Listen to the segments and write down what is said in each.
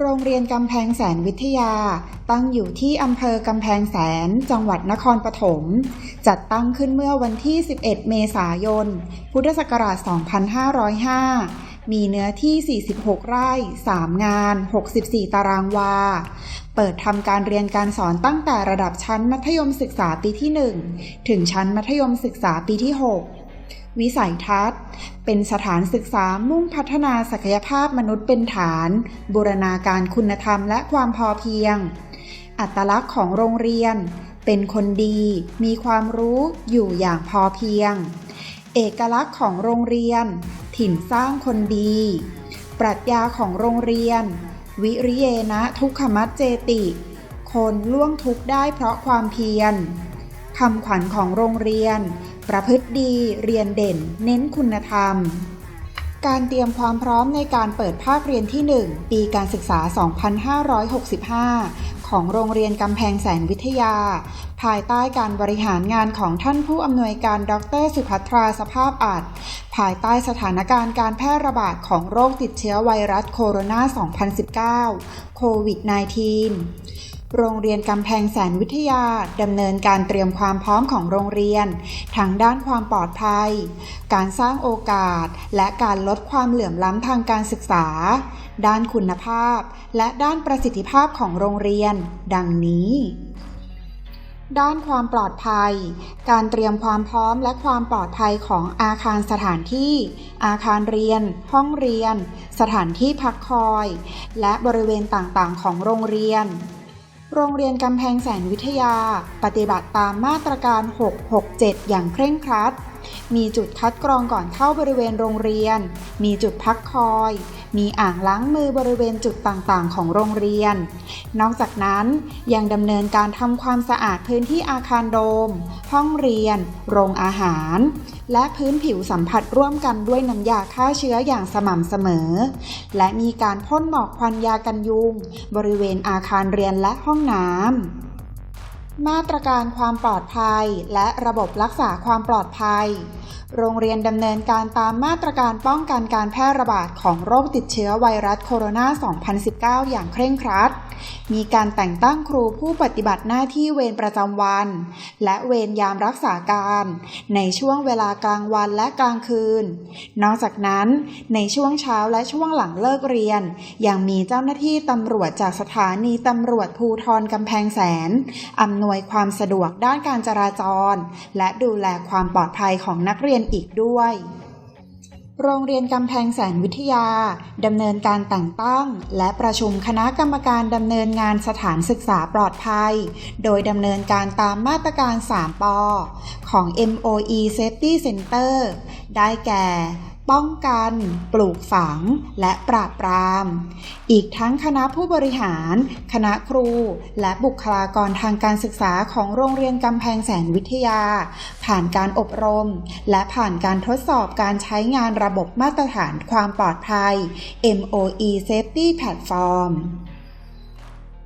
โรงเรียนกำแพงแสนวิทยา ตั้งอยู่ที่อำเภอกำแพงแสน จังหวัดนครปฐม จัดตั้งขึ้นเมื่อวันที่ 11 เมษายน พุทธศักราช 2505 มีเนื้อที่ 46 ไร่ 3 งาน 64 ตารางวา เปิดทำการเรียนการสอนตั้งแต่ระดับชั้นมัธยมศึกษาปีที่ 1 ถึงชั้นมัธยมศึกษาปีที่ 6 วิสัยทัศน์ เป็นสถานศึกษามุ่งพัฒนาศักยภาพมนุษย์เป็นฐาน บูรณาการคุณธรรมและความพอเพียง อัตลักษณ์ของโรงเรียน เป็นคนดี มีความรู้อยู่อย่างพอเพียง เอกลักษณ์ของโรงเรียน ถิ่นสร้างคนดี ปรัชญาของโรงเรียน วิริเยนะทุกขมัจเจติ คนล่วงทุกข์ได้เพราะความเพียรคำขวัญของโรงเรียน ประพฤติดีเรียนเด่น เน้นคุณธรรม การเตรียมความพร้อมในการเปิดภาคเรียนที่ 1 ปีการศึกษา 2565 ของโรงเรียนกำแพงแสนวิทยา ภายใต้การบริหารงานของท่านผู้อำนวยการดรสุภัทราสภาพอัดภายใต้สถานการณ์การแพร่ระบาดของโรคติดเชื้อไวรัสโคโรนา 2019 โควิด -19 โรงเรียนกำแพงแสนวิทยาดำเนินการเตรียมความพร้อมของโรงเรียนทั้งด้านความปลอดภัย การสร้างโอกาส และการลดความเหลื่อมล้ำทางการศึกษา ด้านคุณภาพ และด้านประสิทธิภาพของโรงเรียน ดังนี้ด้านความปลอดภัย การเตรียมความพร้อมและความปลอดภัยของอาคารสถานที่ อาคารเรียน ห้องเรียน สถานที่พักคอย และบริเวณต่างๆ ของโรงเรียน โรงเรียนกำแพงแสนวิทยา ปฏิบัติตามมาตรการ 667 อย่างเคร่งครัด มีจุดคัดกรองก่อนเข้าบริเวณโรงเรียน มีจุดพักคอย มีอ่างล้างมือบริเวณจุดต่างๆ ของโรงเรียน นอกจากนั้นยังดำเนินการทำความสะอาดพื้นที่อาคารโดม ห้องเรียน โรงอาหาร และพื้นผิวสัมผัสร่วมกันด้วยน้ำยาฆ่าเชื้ออย่างสม่ำเสมอ และมีการพ่นหมอกควันยากันยุง บริเวณอาคารเรียนและห้องน้ำ มาตรการความปลอดภัย และระบบรักษาความปลอดภัยโรงเรียนดำเนินการตามมาตรการป้องกันการแพร่ระบาดของโรคติดเชื้อไวรัสโคโรนา 2019 อย่างเคร่งครัด มีการแต่งตั้งครูผู้ปฏิบัติหน้าที่เวรประจำวัน และเวรยามรักษาการ ในช่วงเวลากลางวันและกลางคืน นอกจากนั้นในช่วงเช้าและช่วงหลังเลิกเรียน ยังมีเจ้าหน้าที่ตำรวจจากสถานีตำรวจภูทรกำแพงแสนอำนวยความสะดวกด้านการจราจร และดูแลความปลอดภัยของนักเรียนอีกด้วย โรงเรียนกำแพงแสนวิทยาดำเนินการแต่งตั้ง และประชุมคณะกรรมการดำเนินงานสถานศึกษาปลอดภัย โดยดำเนินการตามมาตรการ 3ปอของ MOE Safety Center ได้แก่ ป้องกัน ปลูกฝัง และปราบปราม อีกทั้งคณะผู้บริหาร คณะครู และบุคลากรทางการศึกษาของโรงเรียนกำแพงแสนวิทยา ผ่านการอบรม และผ่านการทดสอบการใช้งานระบบมาตรฐานความปลอดภัย MOE Safety Platform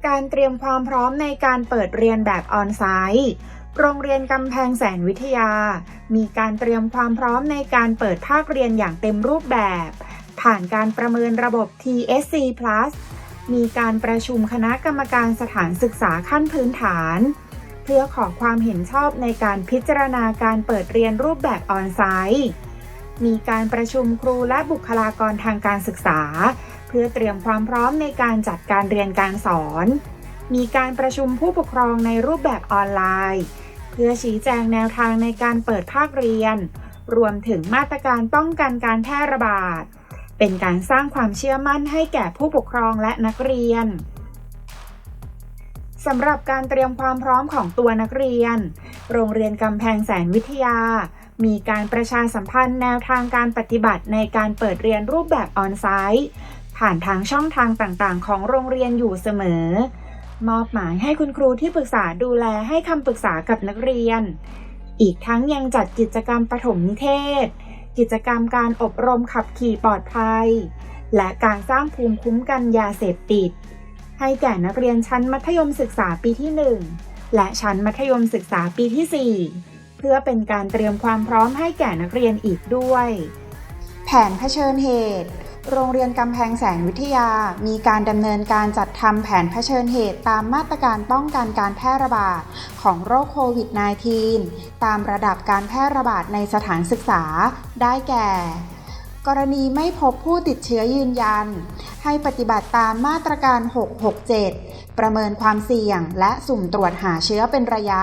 การเตรียมความพร้อมในการเปิดเรียนแบบออนไซต์ โรงเรียนกำแพงแสนวิทยา มีการเตรียมความพร้อมในการเปิดภาคเรียนอย่างเต็มรูปแบบ ผ่านการประเมินระบบ TSC Plus มีการประชุมคณะกรรมการสถานศึกษาขั้นพื้นฐาน เพื่อขอความเห็นชอบในการพิจารณาการเปิดเรียนรูปแบบออนไซต์มีการประชุมครูและบุคลากรทางการศึกษา เพื่อเตรียมความพร้อมในการจัดการเรียนการสอน มีการประชุมผู้ปกครองในรูปแบบออนไลน์ เพื่อชี้แจงแนวทางในการเปิดภาคเรียน รวมถึงมาตรการป้องกันการแพร่ระบาด เป็นการสร้างความเชื่อมั่นให้แก่ผู้ปกครองและนักเรียนสำหรับการเตรียมความพร้อมของตัวนักเรียน โรงเรียนกำแพงแสนวิทยา มีการประชาสัมพันธ์แนวทางการปฏิบัติในการเปิดเรียนรูปแบบออนไซต์ ผ่านทางช่องทางต่างๆ ของโรงเรียนอยู่เสมอ มอบหมายให้คุณครูที่ปรึกษาดูแลให้คำปรึกษากับนักเรียน อีกทั้งยังจัดกิจกรรมปฐมนิเทศ กิจกรรมการอบรมขับขี่ปลอดภัย และการสร้างภูมิคุ้มกันยาเสพติด ให้แก่นักเรียนชั้นมัธยมศึกษาปีที่ 1 และชั้นมัธยมศึกษาปีที่ 4 เพื่อเป็นการเตรียมความพร้อมให้แก่นักเรียนอีกด้วย แผนเผชิญเหตุ โรงเรียนกำแพงแสนวิทยา มีการดำเนินการจัดทำแผนเผชิญเหตุตามมาตรการป้องกันการแพร่ระบาดของโรคโควิด -19 ตามระดับการแพร่ระบาดในสถานศึกษา ได้แก่ กรณีไม่พบผู้ติดเชื้อยืนยัน ให้ปฏิบัติตามมาตรการ 667 ประเมินความเสี่ยงและสุ่มตรวจหาเชื้อเป็นระยะ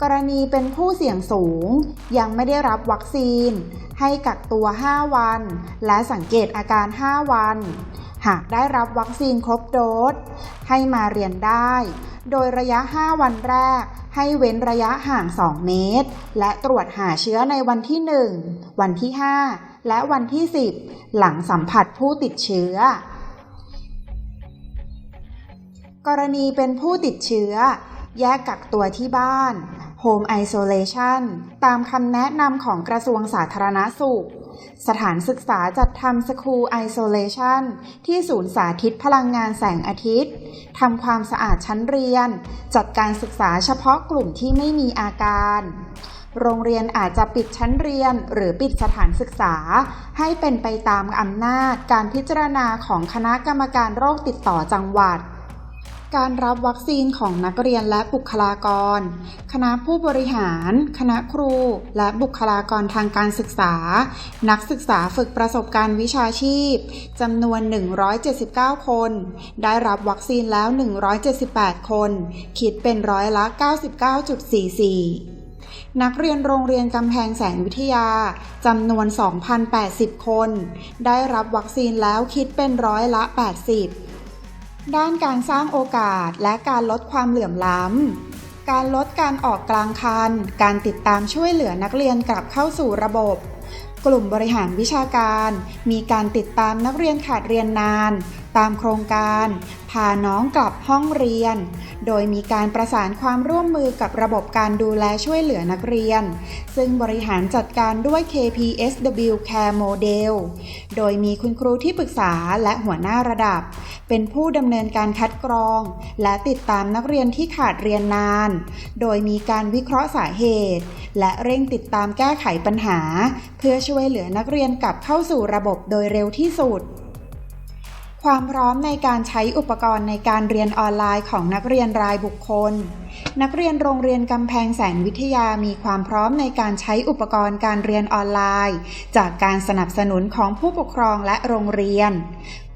กรณีเป็นผู้เสี่ยงสูง ยังไม่ได้รับวัคซีน ให้กักตัว 5 วัน และสังเกตอาการ 5 วัน หากได้รับวัคซีนครบโดส ให้มาเรียนได้ โดยระยะ 5 วันแรก ให้เว้นระยะห่าง 2 เมตร และตรวจหาเชื้อในวันที่ 1 วันที่ 5 และวันที่ 10 หลังสัมผัสผู้ติดเชื้อกรณีเป็นผู้ติดเชื้อ แยกกักตัวที่บ้าน Home Isolation ตามคำแนะนำของกระทรวงสาธารณสุข สถานศึกษาจัดทำ School Isolation ที่ศูนย์สาธิตพลังงานแสงอาทิตย์ทำความสะอาดชั้นเรียน จัดการศึกษาเฉพาะกลุ่มที่ไม่มีอาการ โรงเรียนอาจจะปิดชั้นเรียนหรือปิดสถานศึกษา ให้เป็นไปตามอำนาจการพิจารณาของคณะกรรมการโรคติดต่อจังหวัด การรับวัคซีนของนักเรียนและบุคลากร คณะผู้บริหาร คณะครู และบุคลากรทางการศึกษา นักศึกษาฝึกประสบการณ์วิชาชีพจำนวน 179 คน ได้รับวัคซีนแล้ว 178 คน คิดเป็นร้อยละ 99.44นักเรียนโรงเรียนกำแพงแสนวิทยาจำนวน 2,080 คน ได้รับวัคซีนแล้วคิดเป็นร้อยละ 80 ด้านการสร้างโอกาสและการลดความเหลื่อมล้ำ การลดการออกกลางคัน การติดตามช่วยเหลือนักเรียนกลับเข้าสู่ระบบ กลุ่มบริหารวิชาการ มีการติดตามนักเรียนขาดเรียนนาน ตามโครงการพาน้องกลับห้องเรียน โดยมีการประสานความร่วมมือกับระบบการดูแลช่วยเหลือนักเรียน ซึ่งบริหารจัดการด้วย KPSW Care Model โดยมีคุณครูที่ปรึกษาและหัวหน้าระดับ เป็นผู้ดำเนินการคัดกรอง และติดตามนักเรียนที่ขาดเรียนนาน โดยมีการวิเคราะห์สาเหตุ และเร่งติดตามแก้ไขปัญหา เพื่อช่วยเหลือนักเรียนกลับเข้าสู่ระบบโดยเร็วที่สุด ความพร้อมในการใช้อุปกรณ์ในการเรียนออนไลน์ของนักเรียนรายบุคคล นักเรียนโรงเรียนกำแพงแสนวิทยามีความพร้อมในการใช้อุปกรณ์การเรียนออนไลน์ จากการสนับสนุนของผู้ปกครองและโรงเรียน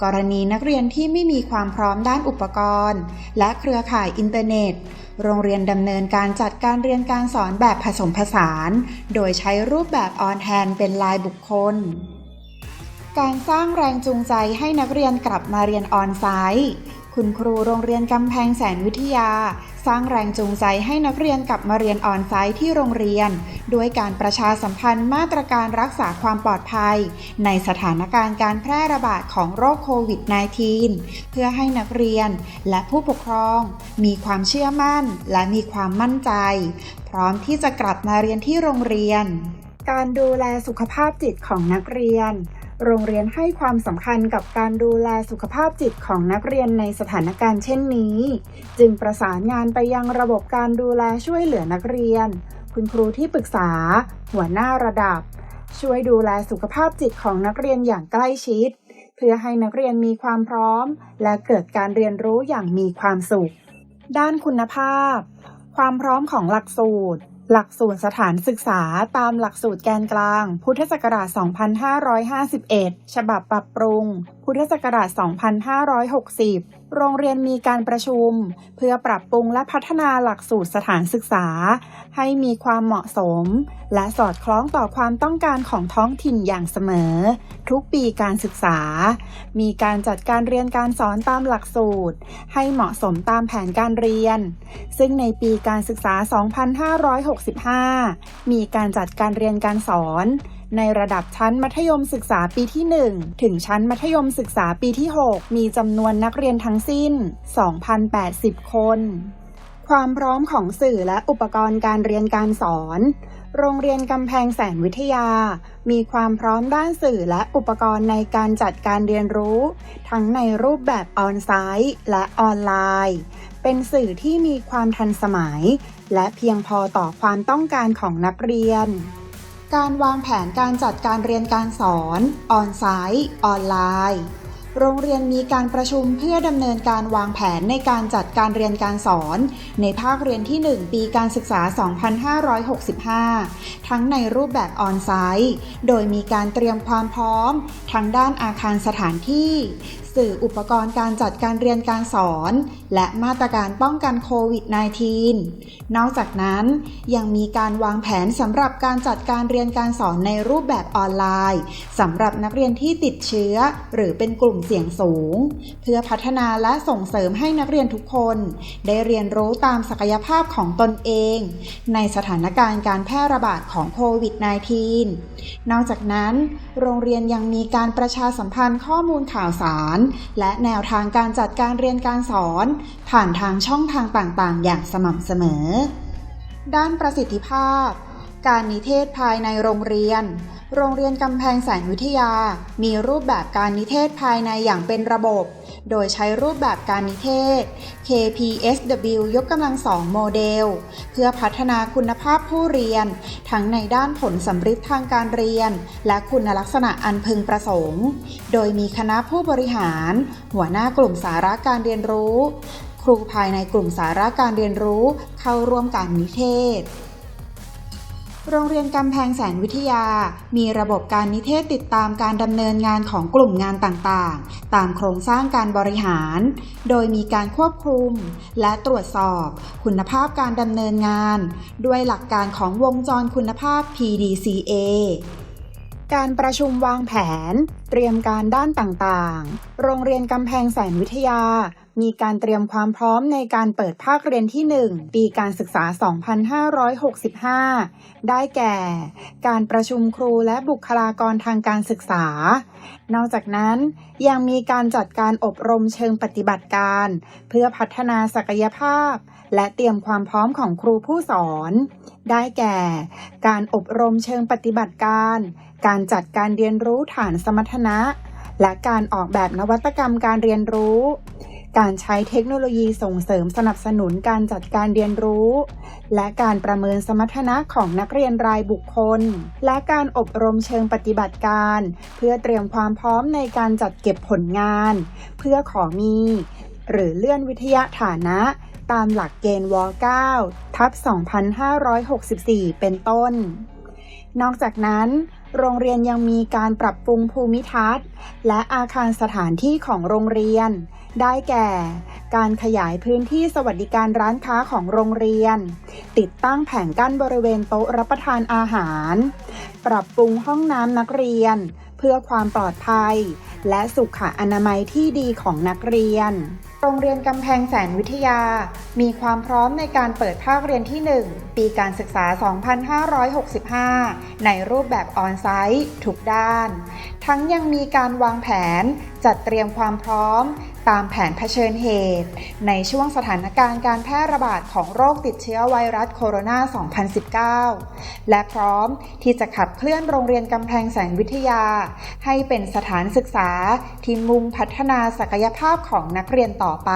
กรณีนักเรียนที่ไม่มีความพร้อมด้านอุปกรณ์ และเครือข่ายอินเทอร์เน็ต โรงเรียนดำเนินการจัดการเรียนการสอนแบบผสมผสาน โดยใช้รูปแบบออนแฮนเป็นลายบุคคล การสร้างแรงจูงใจให้นักเรียนกลับมาเรียนออนไซต์คุณครูโรงเรียนกำแพงแสนวิทยา สร้างแรงจูงใจให้นักเรียนกลับมาเรียนออนไซต์ที่โรงเรียน ด้วยการประชาสัมพันธ์มาตรการรักษาความปลอดภัย ในสถานการณ์การแพร่ระบาดของโรคโควิด -19 เพื่อให้นักเรียนและผู้ปกครอง มีความเชื่อมั่นและมีความมั่นใจ พร้อมที่จะกลับมาเรียนที่โรงเรียน การดูแลสุขภาพจิตของนักเรียน โรงเรียนให้ความสำคัญกับการดูแลสุขภาพจิตของนักเรียนในสถานการณ์เช่นนี้ จึงประสานงานไปยังระบบการดูแลช่วยเหลือนักเรียน คุณครูที่ปรึกษา หัวหน้าระดับ ช่วยดูแลสุขภาพจิตของนักเรียนอย่างใกล้ชิด เพื่อให้นักเรียนมีความพร้อม และเกิดการเรียนรู้อย่างมีความสุข ด้านคุณภาพ ความพร้อมของหลักสูตร หลักสูตรสถานศึกษาตามหลักสูตรแกนกลาง พุทธศักราช 2551 ฉบับปรับปรุง พุทธศักราช 2560 โรงเรียนมีการประชุม เพื่อปรับปรุงและพัฒนาหลักสูตรสถานศึกษา ให้มีความเหมาะสม และสอดคล้องต่อความต้องการของท้องถิ่นอย่างเสมอ ทุกปีการศึกษา มีการจัดการเรียนการสอนตามหลักสูตร ให้เหมาะสมตามแผนการเรียน ซึ่งในปีการศึกษา 2565 มีการจัดการเรียนการสอน ในระดับชั้นมัธยมศึกษาปีที่ 1 ถึงชั้นมัธยมศึกษาปีที่ 6 มีจำนวนนักเรียนทั้งสิ้น 2,080 คน ความพร้อมของสื่อและอุปกรณ์การเรียนการสอน โรงเรียนกำแพงแสนวิทยา มีความพร้อมด้านสื่อและอุปกรณ์ในการจัดการเรียนรู้ ทั้งในรูปแบบออนไซต์และออนไลน์ เป็นสื่อที่มีความทันสมัย และเพียงพอต่อความต้องการของนักเรียน การวางแผนการจัดการเรียนการสอน ออนไซต์ ออนไลน์ โรงเรียนมีการประชุมเพื่อดำเนินการวางแผนในการจัดการเรียนการสอน ในภาคเรียนที่ 1 ปีการศึกษา 2565 ทั้งในรูปแบบออนไซต์ โดยมีการเตรียมความพร้อม ทั้งด้านอาคารสถานที่ สื่ออุปกรณ์การจัดการเรียนการสอน และมาตรการป้องกันโควิด -19 นอกจากนั้นยังมีการวางแผนสำหรับการจัดการเรียนการสอนในรูปแบบออนไลน์สำหรับนักเรียนที่ติดเชื้อ หรือเป็นกลุ่มเสี่ยงสูง เพื่อพัฒนาและส่งเสริมให้นักเรียนทุกคน ได้เรียนรู้ตามศักยภาพของตนเอง ในสถานการณ์การแพร่ระบาดของโควิด -19 นอกจากนั้น โรงเรียนยังมีการประชาสัมพันธ์ข้อมูลข่าวสารและแนวทางการจัดการเรียนการสอน ผ่านทางช่องทางต่างๆ อย่างสม่ำเสมอ ด้านประสิทธิภาพ การนิเทศภายในโรงเรียน โรงเรียนกำแพงแสนวิทยา มีรูปแบบการนิเทศภายในอย่างเป็นระบบ โดยใช้รูปแบบการนิเทศ KPSW ยกกำลังสองโมเดล เพื่อพัฒนาคุณภาพผู้เรียน ทั้งในด้านผลสำฤทธิ์ทางการเรียน และคุณลักษณะอันพึงประสงค์ โดยมีคณะผู้บริหาร หัวหน้ากลุ่มสาระการเรียนรู้ ครูภายในกลุ่มสาระการเรียนรู้เข้าร่วมการนิเทศ โรงเรียนกำแพงแสนวิทยา มีระบบการนิเทศติดตามการดำเนินงานของกลุ่มงานต่างๆ ตามโครงสร้างการบริหาร โดยมีการควบคุม และตรวจสอบคุณภาพการดำเนินงาน ด้วยหลักการของวงจรคุณภาพ PDCA การประชุมวางแผน เตรียมการด้านต่างๆ โรงเรียนกำแพงแสนวิทยา มีการเตรียมความพร้อมในการเปิดภาคเรียนที่ 1 ปีการศึกษา 2565 ได้แก่ การประชุมครูและบุคลากรทางการศึกษา นอกจากนั้นยังมีการจัดการอบรมเชิงปฏิบัติการ เพื่อพัฒนาศักยภาพ และเตรียมความพร้อมของครูผู้สอน ได้แก่ การอบรมเชิงปฏิบัติการ การจัดการเรียนรู้ฐานสมรรถนะและการออกแบบนวัตกรรมการเรียนรู้ การใช้เทคโนโลยีส่งเสริมสนับสนุนการจัดการเรียนรู้ และการประเมินสมรรถนะของนักเรียนรายบุคคล และการอบรมเชิงปฏิบัติการ เพื่อเตรียมความพร้อมในการจัดเก็บผลงาน เพื่อขอมี หรือเลื่อนวิทยาฐานะตามหลักเกณฑ์ว9ทับ 2564 เป็นต้น นอกจากนั้นโรงเรียนยังมีการปรับปรุงภูมิทัศน์ และอาคารสถานที่ของโรงเรียน ได้แก่ การขยายพื้นที่สวัสดิการร้านค้าของโรงเรียน ติดตั้งแผงกั้นบริเวณโต๊ะรับประทานอาหาร ปรับปรุงห้องน้ำนักเรียน เพื่อความปลอดภัย และสุขอนามัยที่ดีของนักเรียน รงเรียนกำแพงแสนวิทยา มีความพร้อมในการเปิดภาคเรียนที่ 1 ปีการศึกษา 2565 ในรูปแบบออนไซต์ทุกด้าน ทั้งยังมีการวางแผนจัดเตรียมความพร้อม ตามแผนเผชิญเหตุ ในช่วงสถานการณ์การแพร่ระบาดของโรคติดเชื้อไวรัสโคโรนา 2019 และพร้อมที่จะขับเคลื่อนโรงเรียนกำแพงแสนวิทยา ให้เป็นสถานศึกษาที่มุ่งพัฒนาศักยภาพของนักเรียนต่อไป